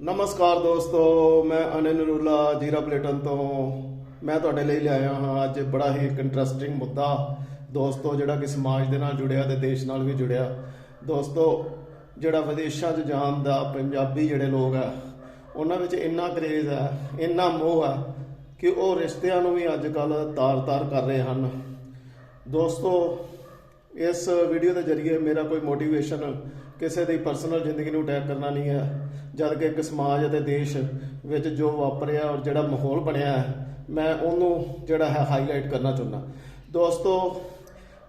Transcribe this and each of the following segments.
ਨਮਸਕਾਰ ਦੋਸਤੋ, ਮੈਂ ਅਨਿਲ ਨਰੂਲਾ ਜੀਰਾ ਪਲੇਟਨ ਤੋਂ। ਮੈਂ ਤੁਹਾਡੇ ਲਈ ਲਿਆਇਆ ਹਾਂ ਅੱਜ ਬੜਾ ਹੀ ਇੱਕ ਇੰਟਰਸਟਿੰਗ ਮੁੱਦਾ। ਦੋਸਤੋ, ਜਿਹੜਾ ਕਿ ਸਮਾਜ ਦੇ ਨਾਲ ਜੁੜਿਆ ਤੇ ਦੇਸ਼ ਨਾਲ ਵੀ ਜੁੜਿਆ। ਦੋਸਤੋ, ਜਿਹੜਾ ਵਿਦੇਸ਼ਾਂ 'ਚ ਜਾਣ ਦਾ ਪੰਜਾਬੀ ਜਿਹੜੇ ਲੋਕ ਆ, ਉਹਨਾਂ ਵਿੱਚ ਇੰਨਾ ਕਰੇਜ਼ ਹੈ ਇੰਨਾ ਮੋਹ ਹੈ ਕਿ ਉਹ ਰਿਸ਼ਤਿਆਂ ਨੂੰ ਵੀ ਅੱਜ ਕੱਲ ਤਾਰ-ਤਾਰ ਕਰ ਰਹੇ ਹਨ। ਦੋਸਤੋ, ਇਸ ਵੀਡੀਓ ਦੇ ਜ਼ਰੀਏ ਮੇਰਾ ਕੋਈ ਮੋਟੀਵੇਸ਼ਨ ਕਿਸੇ ਦੀ ਪਰਸਨਲ ਜ਼ਿੰਦਗੀ ਨੂੰ ਅਟੈਕ ਕਰਨਾ ਨਹੀਂ ਹੈ। ਜਦ ਕਿ ਇੱਕ ਸਮਾਜ ਅਤੇ ਦੇਸ਼ ਵਿੱਚ ਜੋ ਵਾਪਰਿਆ ਔਰ ਜਿਹੜਾ ਮਾਹੌਲ ਬਣਿਆ ਹੈ, ਮੈਂ ਉਹਨੂੰ ਜਿਹੜਾ ਹੈ ਹਾਈਲਾਈਟ ਕਰਨਾ ਚਾਹੁੰਦਾ। ਦੋਸਤੋ,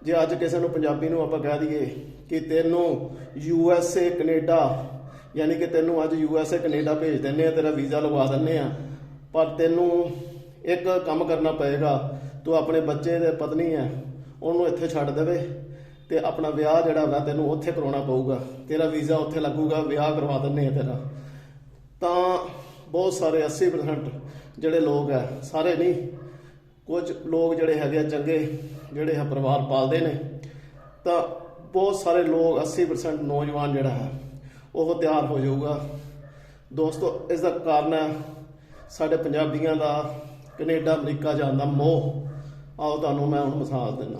ਜੇ ਅੱਜ ਕਿਸੇ ਨੂੰ ਪੰਜਾਬੀ ਨੂੰ ਆਪਾਂ ਕਹਿ ਦਈਏ ਕਿ ਤੈਨੂੰ ਯੂ ਐਸ ਏ ਕੈਨੇਡਾ ਯਾਨੀ ਕਿ ਤੈਨੂੰ ਅੱਜ ਯੂ ਐਸ ਏ ਕੈਨੇਡਾ ਭੇਜ ਦਿੰਨੇ ਆ, ਤੇਰਾ ਵੀਜ਼ਾ ਲਵਾ ਦਿੰਨੇ ਆ, ਪਰ ਤੈਨੂੰ ਇੱਕ ਕੰਮ ਕਰਨਾ ਪਏਗਾ, ਤੂੰ ਆਪਣੇ ਬੱਚੇ ਦੇ ਪਤਨੀ ਹੈ, ਉਹਨੂੰ ਇੱਥੇ ਛੱਡ ਦੇਵੇ। ਤੇ ਆਪਣਾ ਵਿਆਹ ਜਿਹੜਾ ਵਾ ਤੈਨੂੰ ਉੱਥੇ ਕਰਾਉਣਾ ਪਊਗਾ। ਤੇਰਾ ਵੀਜ਼ਾ ਉੱਥੇ ਲੱਗੂਗਾ, ਵਿਆਹ ਕਰਵਾ ਦਿੰਨੇ ਆ ਤੇਰਾ। ਤਾਂ ਬਹੁਤ ਸਾਰੇ 80% ਜਿਹੜੇ ਲੋਕ ਆ, ਸਾਰੇ ਨਹੀਂ, ਕੁਝ ਲੋਕ ਜਿਹੜੇ ਹੈਗੇ ਆ ਚੰਗੇ, ਜਿਹੜੇ ਹੈ ਪਰਿਵਾਰ ਪਾਲਦੇ ਨੇ। ਤਾਂ ਬਹੁਤ ਸਾਰੇ ਲੋਕ 80% ਨੌਜਵਾਨ ਜਿਹੜਾ ਹੈ, ਉਹ ਤਿਆਰ ਹੋ ਜਾਊਗਾ। ਦੋਸਤੋ ਇਸ ਦਾ ਕਾਰਨ ਹੈ ਸਾਡੇ ਪੰਜਾਬੀਆਂ ਦਾ ਕੈਨੇਡਾ, ਅਮਰੀਕਾ ਜਾਣ ਦਾ ਮੋਹ। ਆਓ ਤੁਹਾਨੂੰ ਮੈਂ ਹੁਣ ਮਿਸਾਲ ਦਿੰਦਾ।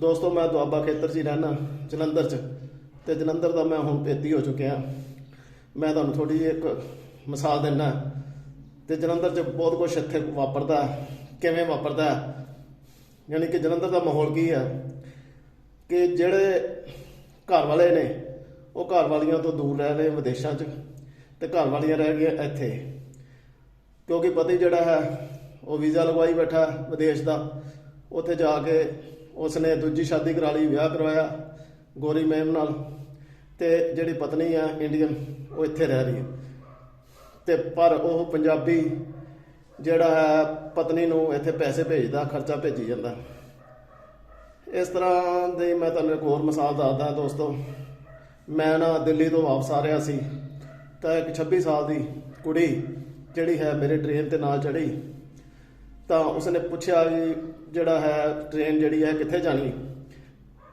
ਦੋਸਤੋ, ਮੈਂ ਦੁਆਬਾ ਖੇਤਰ 'ਚ ਹੀ ਰਹਿਣਾ ਜਲੰਧਰ 'ਚ। ਤੇ ਜਲੰਧਰ ਦਾ ਮੈਂ ਹੁਣ ਪੇਤੀ ਹੋ ਚੁੱਕਿਆ। ਮੈਂ ਤੁਹਾਨੂੰ ਥੋੜੀ ਜਿਹੀ ਇੱਕ ਮਿਸਾਲ ਦਿੰਦਾ। ਤੇ ਜਲੰਧਰ 'ਚ ਬਹੁਤ ਕੁਝ ਇੱਥੇ ਵਾਪਰਦਾ ਕਿਵੇਂ ਵਾਪਰਦਾ ਹੈ? ਯਾਨੀ ਕਿ ਜਲੰਧਰ ਦਾ ਮਾਹੌਲ ਕੀ ਹੈ? ਕਿ ਜਿਹੜੇ ਘਰ ਵਾਲੇ ਨੇ, ਉਹ ਘਰ ਵਾਲੀਆਂ ਤੋਂ ਦੂਰ ਰਹਿ ਰਹੇ ਵਿਦੇਸ਼ਾਂ 'ਚ ਤੇ ਘਰ ਵਾਲੀਆਂ ਰਹਿ ਗਈਆਂ ਇੱਥੇ। ਕਿਉਂਕਿ ਪਤੀ ਜਿਹੜਾ ਹੈ, ਉਹ ਵੀਜ਼ਾ ਲਗਵਾਈ ਬੈਠਾ ਵਿਦੇਸ਼ ਦਾ। ਉੱਥੇ ਜਾ ਕੇ ਉਸਨੇ ਦੂਜੀ ਸ਼ਾਦੀ ਕਰਾ ਲਈ, ਵਿਆਹ ਕਰਵਾਇਆ ਗੋਰੀ ਮੈਮ ਨਾਲ ਤੇ ਜਿਹੜੀ ਪਤਨੀ ਆ ਇੰਡੀਅਨ, ਉਹ ਇੱਥੇ ਰਹਿ ਰਹੀ ਹੈ। ਤੇ ਪਰ ਉਹ ਪੰਜਾਬੀ ਜਿਹੜਾ ਹੈ, ਪਤਨੀ ਨੂੰ ਇੱਥੇ ਪੈਸੇ ਭੇਜਦਾ, ਖਰਚਾ ਭੇਜੀ ਜਾਂਦਾ। ਇਸ ਤਰ੍ਹਾਂ ਦੀ ਮੈਂ ਤੁਹਾਨੂੰ ਇੱਕ ਹੋਰ ਮਿਸਾਲ ਦੱਸਦਾ ਦੋਸਤੋ, ਮੈਂ ਨਾ ਦਿੱਲੀ ਤੋਂ ਵਾਪਸ ਆ ਰਿਹਾ ਸੀ, ਤਾਂ ਇੱਕ 26 ਸਾਲ ਦੀ ਕੁੜੀ ਜਿਹੜੀ ਹੈ, ਮੇਰੇ ਟ੍ਰੇਨ ਤੇ ਨਾਲ ਚੜੀ ਤਾਂ ਉਸਨੇ ਪੁੱਛਿਆ ਵੀ ਜਿਹੜਾ ਹੈ ਟ੍ਰੇਨ ਜਿਹੜੀ ਹੈ, ਕਿੱਥੇ ਜਾਣੀ?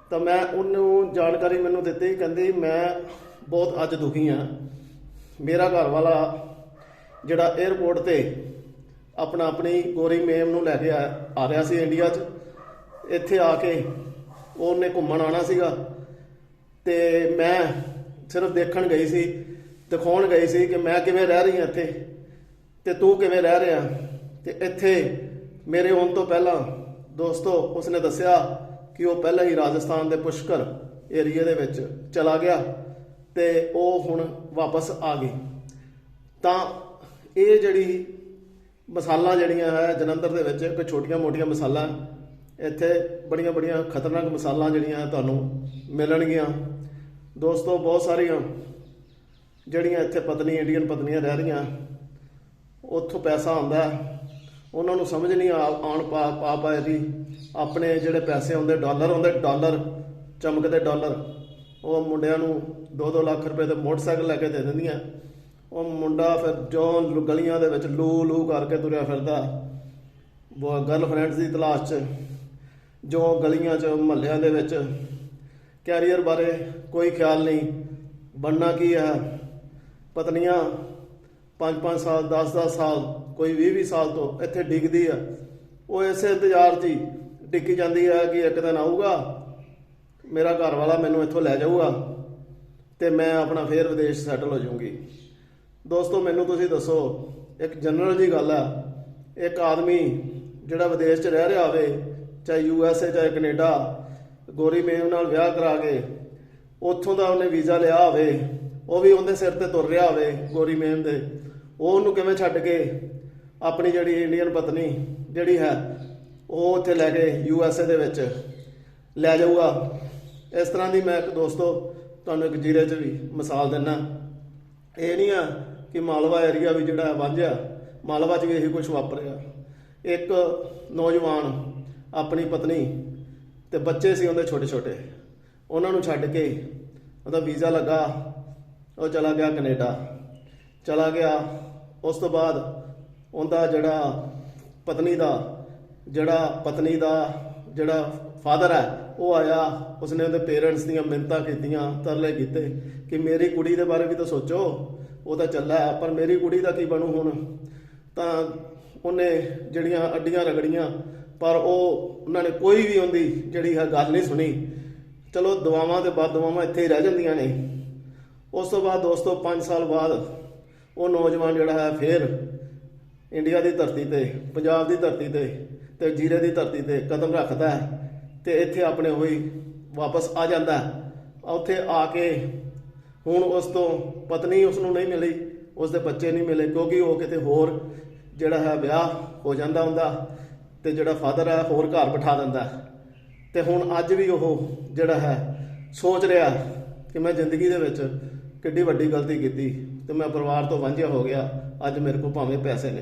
ਤਾਂ ਮੈਂ ਉਹਨੂੰ ਜਾਣਕਾਰੀ ਮੈਨੂੰ ਦਿੱਤੀ, ਕਹਿੰਦੀ ਮੈਂ ਬਹੁਤ ਅੱਜ ਦੁਖੀ ਹਾਂ। ਮੇਰਾ ਘਰ ਵਾਲਾ ਜਿਹੜਾ 에ਅਰਪੋਰਟ ਤੇ ਆਪਣਾ ਆਪਣੀ ਗੋਰੀ ਮੇਮ ਨੂੰ ਲੈ ਕੇ ਆ ਆ ਰਿਹਾ ਸੀ ਇੰਡੀਆ 'ਚ। ਇੱਥੇ ਆ ਕੇ ਉਹਨੇ ਘੁੰਮਣ ਆਣਾ ਸੀਗਾ। ਤੇ ਮੈਂ ਸਿਰਫ ਦੇਖਣ ਗਈ ਸੀ, ਦਿਖਾਉਣ ਗਈ ਸੀ ਕਿ ਮੈਂ ਕਿਵੇਂ ਰਹਿ ਰਹੀ ਹਾਂ ਇੱਥੇ, ਤੇ ਤੂੰ ਕਿਵੇਂ ਰਹਿ ਰਿਹਾ? ਤੇ ਇੱਥੇ ਮੇਰੇ ਆਉਣ ਤੋਂ ਪਹਿਲਾਂ ਦੋਸਤੋ, ਉਸਨੇ ਦੱਸਿਆ ਕਿ ਉਹ ਪਹਿਲਾਂ ਹੀ ਰਾਜਸਥਾਨ ਦੇ ਪੁਸ਼ਕਰ ਏਰੀਆ ਦੇ ਵਿੱਚ ਚਲਾ ਗਿਆ ਤੇ ਉਹ ਹੁਣ ਵਾਪਸ ਆ ਗਈ। ਤਾਂ ਇਹ ਜਿਹੜੀ ਮਸਾਲਾ ਜਿਹੜੀਆਂ ਹੈ, ਜਲੰਧਰ ਦੇ ਵਿੱਚ ਕੋਈ ਛੋਟੀਆਂ ਮੋਟੀਆਂ ਮਸਾਲਾ, ਇੱਥੇ ਬੜੀਆਂ ਬੜੀਆਂ ਖਤਰਨਾਕ ਮਸਾਲਾ ਜਿਹੜੀਆਂ ਹੈ ਤੁਹਾਨੂੰ ਮਿਲਣਗੀਆਂ। ਦੋਸਤੋ, ਬਹੁਤ ਸਾਰੀਆਂ ਜਿਹੜੀਆਂ ਇੱਥੇ ਪਤਨੀ ਇੰਡੀਅਨ ਪਤਨੀਆਂ ਰਹਿ ਰਹੀਆਂ, ਉੱਥੋਂ ਪੈਸਾ ਆਉਂਦਾ ਉਹਨਾਂ ਨੂੰ ਸਮਝ ਨਹੀਂ ਆ ਆਉਣ ਪਾ ਪਾ ਪਾਏ ਦੀ। ਆਪਣੇ ਜਿਹੜੇ ਪੈਸੇ ਆਉਂਦੇ ਡਾਲਰ ਆਉਂਦੇ ਡਾਲਰ, ਚਮਕਦੇ ਡਾਲਰ, ਉਹ ਮੁੰਡਿਆਂ ਨੂੰ 2-2 ਲੱਖ ਰੁਪਏ ਦੇ ਮੋਟਰਸਾਈਕਲ ਲੈ ਕੇ ਦੇ ਦਿੰਦੀਆਂ। ਉਹ ਮੁੰਡਾ ਫਿਰ ਜੋ ਗਲੀਆਂ ਦੇ ਵਿੱਚ ਲੂ ਲੂ ਕਰਕੇ ਤੁਰਿਆ ਫਿਰਦਾ। ਗਰਲਫ੍ਰੈਂਡਸ ਦੀ ਤਲਾਸ਼ 'ਚ, ਜੋ ਗਲੀਆਂ 'ਚ, ਮਹੱਲਿਆਂ ਦੇ ਵਿੱਚ। ਕੈਰੀਅਰ ਬਾਰੇ ਕੋਈ ਖਿਆਲ ਨਹੀਂ। ਬਣਨਾ ਕੀ ਹੈ? ਪਤਨੀਆਂ 5-5 ਸਾਲ 10-10 ਸਾਲ ਕੋਈ 20-20 ਸਾਲ ਤੋਂ ਇੱਥੇ ਡਿੱਗਦੀ ਆ। ਉਹ ਇਸੇ ਇੰਤਜ਼ਾਰ 'ਚ ਹੀ ਡਿੱਗੀ ਜਾਂਦੀ ਹੈ ਕਿ ਇੱਕ ਦਿਨ ਆਊਗਾ, ਮੇਰਾ ਘਰ ਵਾਲਾ ਮੈਨੂੰ ਇੱਥੋਂ ਲੈ ਜਾਊਗਾ ਤੇ ਮੈਂ ਆਪਣਾ ਫੇਰ ਵਿਦੇਸ਼ ਸੈਟਲ ਹੋ ਜਾਊਂਗੀ। ਦੋਸਤੋ, ਮੈਨੂੰ ਤੁਸੀਂ ਦੱਸੋ, ਇੱਕ ਜਨਰਲ ਜੀ ਗੱਲ ਆ, ਇੱਕ ਆਦਮੀ ਜਿਹੜਾ ਵਿਦੇਸ਼ 'ਚ ਰਹਿ ਰਿਹਾ ਹੋਵੇ, ਚਾਹੇ ਯੂ ਐਸ ਏ ਚਾਹੇ ਕੈਨੇਡਾ, ਗੋਰੀ ਮੇਮ ਨਾਲ ਵਿਆਹ ਕਰਾ ਕੇ ਉੱਥੋਂ ਦਾ ਉਹਨੇ ਵੀਜ਼ਾ ਲਿਆ ਹੋਵੇ, ਉਹ ਵੀ ਉਹਦੇ ਸਿਰ ਤੇ ਤੁਰ ਰਿਹਾ ਹੋਵੇ ਗੋਰੀ ਮੇਮ ਦੇ, ਉਹ ਉਹਨੂੰ ਕਿਵੇਂ ਛੱਡ ਕੇ ਆਪਣੀ ਜਿਹੜੀ ਇੰਡੀਅਨ ਪਤਨੀ ਜਿਹੜੀ ਹੈ, ਉਹ ਉੱਥੇ ਲੈ ਕੇ ਯੂ ਐਸ ਏ ਦੇ ਵਿੱਚ ਲੈ ਜਾਊਗਾ। ਇਸ ਤਰ੍ਹਾਂ ਦੀ ਮੈਂ ਇੱਕ ਦੋਸਤੋ ਤੁਹਾਨੂੰ ਇੱਕ ਜੀਰੇ 'ਚ ਵੀ ਮਿਸਾਲ ਦਿੰਨਾ। ਇਹ ਨਹੀਂ ਆ ਕਿ ਮਾਲਵਾ ਏਰੀਆ ਵੀ ਜਿਹੜਾ ਵਾਂਝਿਆ ਮਾਲਵਾ 'ਚ ਵੀ ਇਹੀ ਕੁਝ ਵਾਪਰਿਆ। ਇੱਕ ਨੌਜਵਾਨ ਆਪਣੀ ਪਤਨੀ ਤੇ ਬੱਚੇ ਸੀ ਉਹਦੇ ਛੋਟੇ ਛੋਟੇ ਉਹਨਾਂ ਨੂੰ ਛੱਡ ਕੇ ਉਹਦਾ ਵੀਜ਼ਾ ਲੱਗਾ, ਉਹ ਚਲਾ ਗਿਆ ਕੈਨੇਡਾ। ਚਲਾ ਗਿਆ। ਉਸ ਤੋਂ ਬਾਅਦ ਉਹਦਾ ਜਿਹੜਾ ਪਤਨੀ ਦਾ, ਜਿਹੜਾ ਪਤਨੀ ਦਾ ਜਿਹੜਾ ਫਾਦਰ ਹੈ, ਉਹ ਆਇਆ, ਉਸਨੇ ਉਹਦੇ ਪੇਰੈਂਟਸ ਦੀਆਂ ਮਿੰਨਤਾਂ ਕੀਤੀਆਂ, ਤਰਲੇ ਕੀਤੇ ਕਿ ਮੇਰੀ ਕੁੜੀ ਦੇ ਬਾਰੇ ਵੀ ਤਾਂ ਸੋਚੋ, ਉਹ ਤਾਂ ਚੱਲਾ ਪਰ ਮੇਰੀ ਕੁੜੀ ਦਾ ਕੀ ਬਣੂ ਹੁਣ? ਤਾਂ ਉਹਨੇ ਜਿਹੜੀਆਂ ਅੱਡੀਆਂ ਰਗੜੀਆਂ, ਪਰ ਉਹ, ਉਹਨਾਂ ਨੇ ਕੋਈ ਵੀ ਉਹਦੀ ਜਿਹੜੀ ਹੈ ਗੱਲ ਨਹੀਂ ਸੁਣੀ। ਚਲੋ ਦਵਾਵਾਂ ਤੇ ਬਾਅਦ ਦਵਾਵਾਂ ਇੱਥੇ ਹੀ ਰਹਿ ਜਾਂਦੀਆਂ ਨੇ। ਉਸ ਤੋਂ ਬਾਅਦ ਦੋਸਤੋ 5 ਸਾਲ ਬਾਅਦ ਉਹ ਨੌਜਵਾਨ ਜਿਹੜਾ ਹੈ ਫਿਰ ਇੰਡੀਆ ਦੀ ਧਰਤੀ ਤੇ, ਪੰਜਾਬ ਦੀ ਧਰਤੀ ਤੇ ਤੇ ਜੀਰੇ ਦੀ ਧਰਤੀ ਤੇ ਕਦਮ ਰੱਖਦਾ ਹੈ ਤੇ ਇੱਥੇ ਆਪਣੇ ਹੋਈ ਵਾਪਸ ਆ ਜਾਂਦਾ ਉੱਥੇ ਆ ਕੇ ਹੁਣ ਉਸ ਤੋਂ ਪਤਨੀ ਉਸ ਨੂੰ ਨਹੀਂ ਮਿਲੀ ਉਸ ਦੇ ਬੱਚੇ ਨਹੀਂ ਮਿਲੇ ਕਿਉਂਕਿ ਉਹ ਕਿਤੇ ਹੋਰ ਜਿਹੜਾ ਹੈ ਵਿਆਹ ਹੋ ਜਾਂਦਾ ਹੁੰਦਾ ਤੇ ਜਿਹੜਾ ਫਾਦਰ ਹੈ ਹੋਰ ਘਰ ਬਿਠਾ ਦਿੰਦਾ ਹੈ। ਤੇ ਹੁਣ ਅੱਜ ਵੀ ਉਹ ਜਿਹੜਾ ਹੈ ਸੋਚ ਰਿਹਾ ਕਿ ਮੈਂ ਜ਼ਿੰਦਗੀ ਦੇ ਵਿੱਚ ਕਿੱਡੀ ਵੱਡੀ ਗਲਤੀ ਕੀਤੀ ਤੇ ਮੈਂ ਪਰਿਵਾਰ ਤੋਂ ਵਾਂਝਿਆ ਹੋ ਗਿਆ। ਅੱਜ ਮੇਰੇ ਕੋਲ ਭਾਵੇਂ ਪੈਸੇ ਨੇ।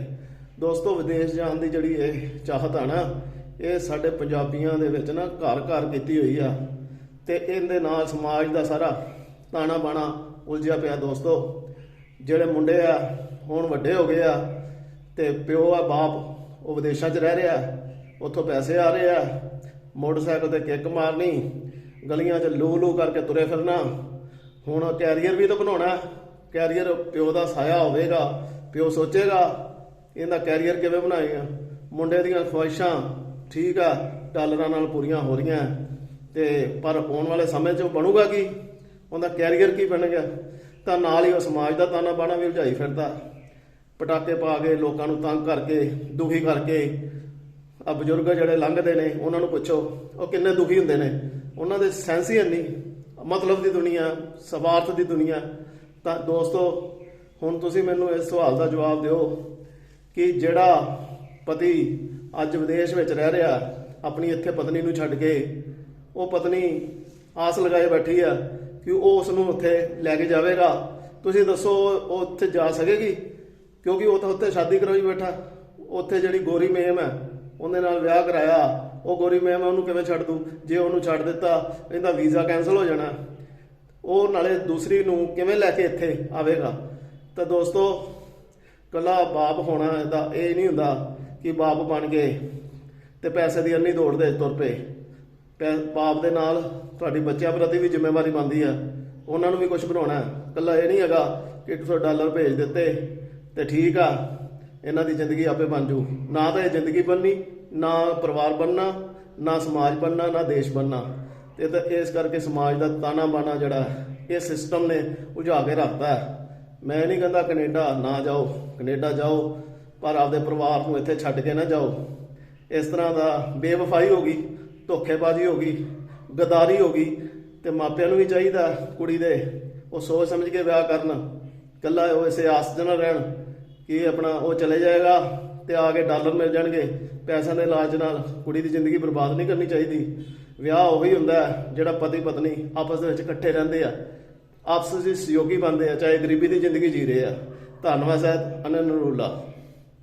ਦੋਸਤੋ, ਵਿਦੇਸ਼ ਜਾਣ ਦੀ ਜਿਹੜੀ ਇਹ ਚਾਹਤ ਆ ਨਾ, ਇਹ ਸਾਡੇ ਪੰਜਾਬੀਆਂ ਦੇ ਵਿੱਚ ਨਾ ਘਰ ਘਰ ਕੀਤੀ ਹੋਈ ਆ। ਤੇ ਇਹਦੇ ਨਾਲ ਸਮਾਜ ਦਾ ਸਾਰਾ ਤਾਣਾ ਬਾਣਾ ਉਲਝਿਆ ਪਿਆ ਦੋਸਤੋ। ਜਿਹੜੇ ਮੁੰਡੇ ਆ, ਹੁਣ ਵੱਡੇ ਹੋ ਗਏ ਆ ਤੇ ਪਿਓ ਆ, ਬਾਪ, ਉਹ ਵਿਦੇਸ਼ਾਂ 'ਚ ਰਹਿ ਰਿਹਾ। ਉੱਥੋਂ ਪੈਸੇ ਆ ਰਹੇ ਆ। ਮੋਟਰਸਾਈਕਲ ਤੇ ਕਿੱਕ ਮਾਰਨੀ, ਗਲੀਆਂ 'ਚ ਲੂ ਲੂ ਕਰਕੇ ਤੁਰੇ ਫਿਰਨਾ। ਹੁਣ ਕੈਰੀਅਰ ਵੀ ਤਾਂ ਬਣਾਉਣਾ ਕੈਰੀਅਰ ਪਿਓ ਦਾ ਸਾਇਆ ਹੋਵੇਗਾ, ਪਿਓ ਸੋਚੇਗਾ, ਇਹਦਾ ਕੈਰੀਅਰ ਕਿਵੇਂ ਬਣਾਏਗਾ? ਮੁੰਡੇ ਦੀਆਂ ਖੁਆਇਸ਼ਾਂ ਠੀਕ ਆ ਡਾਲਰਾਂ ਨਾਲ ਪੂਰੀਆਂ ਹੋ ਰਹੀਆਂ ਤੇ ਪਰ ਆਉਣ ਵਾਲੇ ਸਮੇਂ 'ਚ ਉਹ ਬਣੂਗਾ ਕੀ? ਉਹਦਾ ਕੈਰੀਅਰ ਕੀ ਬਣੇਗਾ ਤਾਂ ਨਾਲ ਹੀ ਉਹ ਸਮਾਜ ਦਾ ਤਾਨਾ ਬਾਣਾ ਵੀ ਉਲਝਾਈ ਫਿਰਦਾ। ਪਟਾਕੇ ਪਾ ਕੇ ਲੋਕਾਂ ਨੂੰ ਤੰਗ ਕਰਕੇ, ਦੁਖੀ ਕਰਕੇ। ਆ ਬਜ਼ੁਰਗ ਜਿਹੜੇ ਲੰਘਦੇ ਨੇ, ਉਹਨਾਂ ਨੂੰ ਪੁੱਛੋ, ਉਹ ਕਿੰਨੇ ਦੁਖੀ ਹੁੰਦੇ ਨੇ? ਉਹਨਾਂ ਦੇ ਸੈਂਸ ਹੀ ਨਹੀਂ ਮਤਲਬ ਦੀ ਦੁਨੀਆ, ਸਵਾਰਥ ਦੀ ਦੁਨੀਆ। ਤਾਂ ਦੋਸਤੋ, ਹੁਣ ਤੁਸੀਂ ਮੈਨੂੰ ਇਸ ਸਵਾਲ ਦਾ ਜਵਾਬ ਦਿਓ ਕਿ ਜਿਹੜਾ ਪਤੀ ਅੱਜ ਵਿਦੇਸ਼ ਵਿੱਚ ਰਹਿ ਰਿਹਾ, ਆਪਣੀ ਇੱਥੇ ਪਤਨੀ ਨੂੰ ਛੱਡ ਕੇ, ਉਹ ਪਤਨੀ ਆਸ ਲਗਾਏ ਬੈਠੀ ਆ ਕਿ ਉਹ ਉਸ ਨੂੰ ਉੱਥੇ ਲੈ ਕੇ ਜਾਵੇਗਾ। ਤੁਸੀਂ ਦੱਸੋ, ਉਹ ਉੱਥੇ ਜਾ ਸਕੇਗੀ? ਕਿਉਂਕਿ ਉਹ ਤਾਂ ਉੱਥੇ ਸ਼ਾਦੀ ਕਰਾਈ ਬੈਠਾ। ਉੱਥੇ ਜਿਹੜੀ ਗੋਰੀ ਮੇਮ ਹੈ ਉਹਦੇ ਨਾਲ ਵਿਆਹ ਕਰਾਇਆ। ਉਹ ਗੋਰੀ ਮੇਮ ਉਹਨੂੰ ਕਿਵੇਂ ਛੱਡ ਦੂ? ਜੇ ਉਹਨੂੰ ਛੱਡ ਦਿੱਤਾ, ਇਹਦਾ ਵੀਜ਼ਾ ਕੈਨਸਲ ਹੋ ਜਾਣਾ। ਉਹ ਨਾਲੇ ਦੂਸਰੀ ਨੂੰ ਕਿਵੇਂ ਲੈ ਕੇ ਇੱਥੇ ਆਵੇਗਾ? ਤਾਂ ਦੋਸਤੋ, ਕੱਲਾ ਬਾਪ ਹੋਣਾ ਇਹਦਾ ਇਹ ਨਹੀਂ ਹੁੰਦਾ ਕਿ ਬਾਪ ਬਣ ਗਏ ਤੇ ਪੈਸੇ ਦੀ ਅੰਨੀ ਦੌੜਦੇ ਤੁਰ ਪਏ। ਪੈ- ਬਾਪ ਦੇ ਨਾਲ ਤੁਹਾਡੀ ਬੱਚਿਆਂ ਪ੍ਰਤੀ ਵੀ ਜ਼ਿੰਮੇਵਾਰੀ ਬਣਦੀ ਆ। ਉਹਨਾਂ ਨੂੰ ਵੀ ਕੁਝ ਬਣਾਉਣਾ। ਹੈ ਕੱਲਾ ਇਹ ਨਹੀਂ ਹੈਗਾ ਕਿ 100 ਡਾਲਰ ਭੇਜ ਦਿੱਤੇ ਤੇ ਠੀਕ ਆ। ਇਹਨਾਂ ਦੀ ਜ਼ਿੰਦਗੀ ਆਪੇ ਬਣ ਜੂ। ਨਾ ਤਾਂ ਇਹ ਜ਼ਿੰਦਗੀ ਬਣਨੀ, ਨਾ ਪਰਿਵਾਰ ਬਣਨਾ, ਨਾ ਸਮਾਜ ਬਣਨਾ, ਨਾ ਦੇਸ਼ ਬਣਨਾ। ਤੇ ਤਾਂ ਇਸ ਕਰਕੇ ਸਮਾਜ ਦਾ ਤਾਣਾ ਬਾਣਾ ਜਿਹੜਾ ਇਹ ਸਿਸਟਮ ਨੇ ਉਝਾ ਕੇ ਰੱਖਦਾ ਹੈ। ਮੈਂ ਨਹੀਂ ਕਹਿੰਦਾ ਕੈਨੇਡਾ ਨਾ ਜਾਓ, ਕੈਨੇਡਾ ਜਾਓ, ਪਰ ਆਪਦੇ ਪਰਿਵਾਰ ਨੂੰ ਇੱਥੇ ਛੱਡ ਕੇ ਨਾ ਜਾਓ। ਇਸ ਤਰ੍ਹਾਂ ਦਾ ਬੇਵਫਾਈ ਹੋ ਗਈ, ਧੋਖੇਬਾਜ਼ੀ ਹੋ ਗਈ, ਗਦਾਰੀ ਹੋ ਗਈ, ਤੇ ਮਾਪਿਆਂ ਨੂੰ ਵੀ ਚਾਹੀਦਾ ਕੁੜੀ ਦੇ। ਉਹ ਸੋਚ ਸਮਝ ਕੇ ਵਿਆਹ ਕਰਨ ਕੱਲਾ ਉਹ ਇਸੇ ਆਸ 'ਚ ਨਾ ਰਹਿਣ। ਕਿ ਆਪਣਾ ਉਹ ਚਲੇ ਜਾਏਗਾ ਤੇ ਆ ਕੇ ਡਾਲਰ ਮਿਲ ਜਾਣਗੇ ਪੈਸਿਆਂ ਦੇ ਲਾਲਚ ਨਾਲ। ਕੁੜੀ ਦੀ ਜ਼ਿੰਦਗੀ ਬਰਬਾਦ ਨਹੀਂ ਕਰਨੀ ਚਾਹੀਦੀ। ਵਿਆਹ ਉਹੀ ਹੁੰਦਾ ਜਿਹੜਾ ਪਤੀ ਪਤਨੀ ਆਪਸ ਦੇ ਵਿੱਚ ਇਕੱਠੇ ਰਹਿੰਦੇ ਆ। ਆਪਸ ਵਿੱਚ ਸਹਿਯੋਗੀ ਬਣਦੇ ਆ, ਚਾਹੇ ਗਰੀਬੀ ਦੀ ਜ਼ਿੰਦਗੀ ਜੀ ਰਹੇ ਆ। ਧੰਨਵਾਦ ਸਾਹਿਬ ਅਨੰਦ ਨਰੂਲਾ